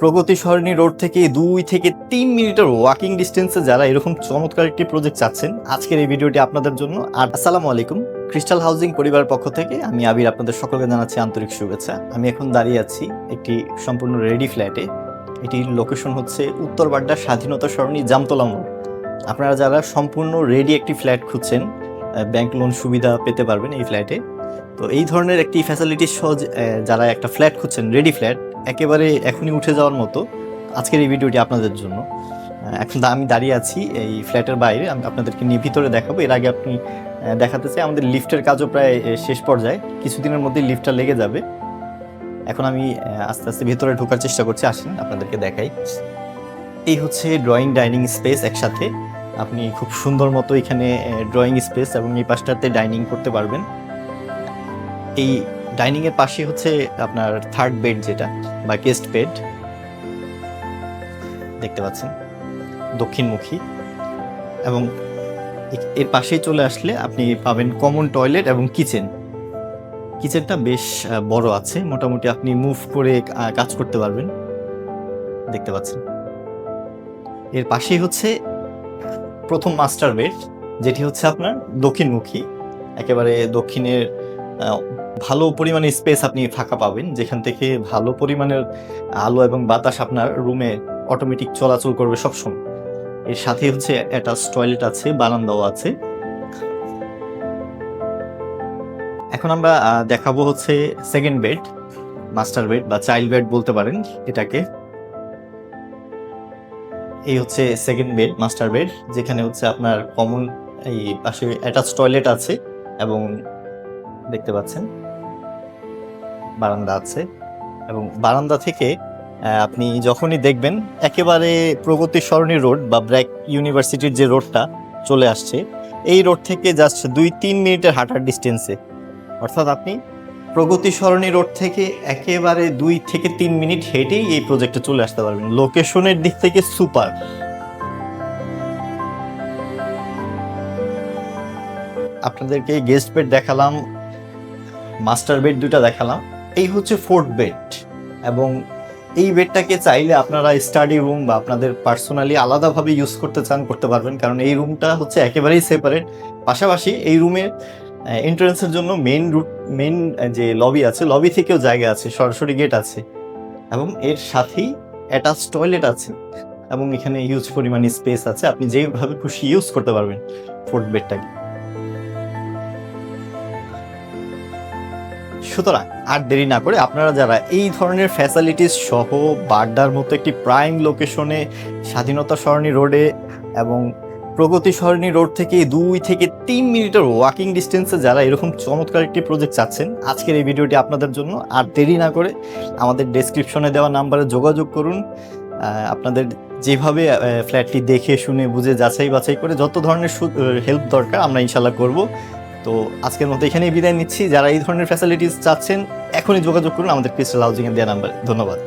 প্রগতি সরণী road থেকে দুই থেকে তিন মিনিটের ওয়াকিং ডিস্টেন্সে যারা এরকম চমৎকার একটি প্রজেক্ট চাচ্ছেন আজকের এই ভিডিওটি আপনাদের জন্য। আর আসসালামু আলাইকুম। ক্রিস্টাল হাউজিং পরিবারের পক্ষ থেকে আমি আবির আপনাদের সকলকে জানাচ্ছি আন্তরিক শুভেচ্ছা। আমি এখন দাঁড়িয়ে আছি একটি সম্পূর্ণ রেডি ফ্ল্যাটে এটির লোকেশন হচ্ছে উত্তর বাড্ডা স্বাধীনতা সরণি জামতলা মোড়। আপনারা যারা সম্পূর্ণ রেডি একটি ফ্ল্যাট খুঁজছেন ব্যাংক লোন সুবিধা পেতে পারবেন এই ফ্ল্যাটে তো এই ধরনের একটি ফ্যাসিলিটি আহ, যারা একটা ফ্ল্যাট খুঁজছেন রেডি ফ্ল্যাট একেবারে এখনই উঠে যাওয়ার মতো আজকের এই ভিডিওটি আপনাদের জন্য। এখন আমি দাঁড়িয়ে আছি এই ফ্ল্যাটের বাইরে। আমি আপনাদেরকে নিয়ে ভিতরে দেখাবো। এর আগে আপনি দেখাতে চাই আমাদের লিফটের কাজও প্রায় শেষ পর্যায়ে। কিছুদিনের মধ্যেই লিফটটা লেগে যাবে। এখন আমি আস্তে আস্তে ভিতরে ঢোকার চেষ্টা করছি। আসেন, আপনাদেরকে দেখাই। এই হচ্ছে ড্রয়িং ডাইনিং স্পেস একসাথে। আপনি খুব সুন্দর মতো এখানে ড্রয়িং স্পেস এবং এই পাশটাতে ডাইনিং করতে পারবেন। এই ডাইনিংয়ের পাশে হচ্ছে আপনার থার্ড বেড যেটা। বা গেস্ট বেড দেখতে পাচ্ছেন, দক্ষিণমুখী, এবং এর পাশেই চলে আসলে আপনি পাবেন কমন টয়লেট এবং কিচেন কিচেনটা বেশ বড় আছে, মোটামুটি আপনি মুভ করে কাজ করতে পারবেন, দেখতে পাচ্ছেন। এর পাশেই হচ্ছে প্রথম মাস্টার বেড যেটি হচ্ছে আপনার দক্ষিণমুখী, একেবারে দক্ষিণের ভালো পরিমাণে স্পেস আপনি ফাঁকা পাবেন, যেখান থেকে ভালো পরিমাণের আলো এবং বাতাস আপনার রুমে অটোমেটিক চলাচল করবে সবসময়। এর সাথে হচ্ছে অ্যাটাচ টয়লেট আছে, বারান্দাও আছে। এখন আমরা দেখাবো হচ্ছে সেকেন্ড বেড মাস্টার বেড বা চাইল্ড বেড বলতে পারেন এটাকে। এই হচ্ছে সেকেন্ড বেড মাস্টার বেড যেখানে হচ্ছে আপনার কমন এই পাশে অ্যাটাচ টয়লেট আছে এবং দেখতে পাচ্ছেন। বারান্দা আছে এবং বারান্দা থেকে আপনি যখনই দেখবেন একেবারে প্রগতি সরণি রোড বা ব্র্যাক ইউনিভার্সিটির যে রোডটা চলে আসছে, এই রোড থেকে জাস্ট দুই তিন মিনিটের হাঁটার ডিস্টেন্সে অর্থাৎ আপনি প্রগতি সরণি রোড থেকে একেবারে দুই থেকে তিন মিনিট হেঁটেই এই প্রজেক্টে চলে আসতে পারবেন। লোকেশনের দিক থেকে সুপার আপনাদেরকে গেস্ট বেড দেখালাম মাস্টার বেড দুটা দেখালাম। এই হচ্ছে ফোর্থ বেড এবং এই বেডটাকে চাইলে আপনারা স্টাডি রুম বা আপনাদের পার্সোনালি আলাদাভাবে ইউজ করতে চান, করতে পারবেন। কারণ এই রুমটা হচ্ছে একেবারেই সেপারেট। পাশাপাশি এই রুমের এন্ট্রান্সের জন্য মেন রুট মেন যে লবি আছে লবি থেকেও জায়গা আছে, সরাসরি গেট আছে। এবং এর সাথেই অ্যাটাচ টয়লেট আছে এবং এখানে হিউজ পরিমাণে স্পেস আছে। আপনি যেভাবে খুশি ইউজ করতে পারবেন ফোর্থ বেডটাকে সুতরাং আর দেরি না করে আপনারা যারা এই ধরনের ফ্যাসিলিটিস সহ বাড্ডার মতো একটি প্রাইম লোকেশনে স্বাধীনতা সরণি রোডে এবং প্রগতি সরণি রোড থেকে দুই থেকে তিন মিনিটের ওয়াকিং ডিস্টেন্সে যারা এরকম চমৎকার একটি প্রজেক্ট চাচ্ছেন, আজকের এই ভিডিওটি আপনাদের জন্য। আর দেরি না করে আমাদের ডেসক্রিপশনে দেওয়া নাম্বারে যোগাযোগ করুন। আপনাদের যেভাবে ফ্ল্যাটটি দেখে, শুনে, বুঝে যাচাই বাছাই করে যত ধরনের হেল্প দরকার আমরা ইনশাল্লাহ করব। তো আজকের মতো এখানেই বিদায় নিচ্ছি। যারা এই ধরনের ফ্যাসিলিটিস চাচ্ছেন, এখনই যোগাযোগ করুন আমাদের ক্রিস্টাল হাউজিং এর দেওয়া নাম্বার ধন্যবাদ।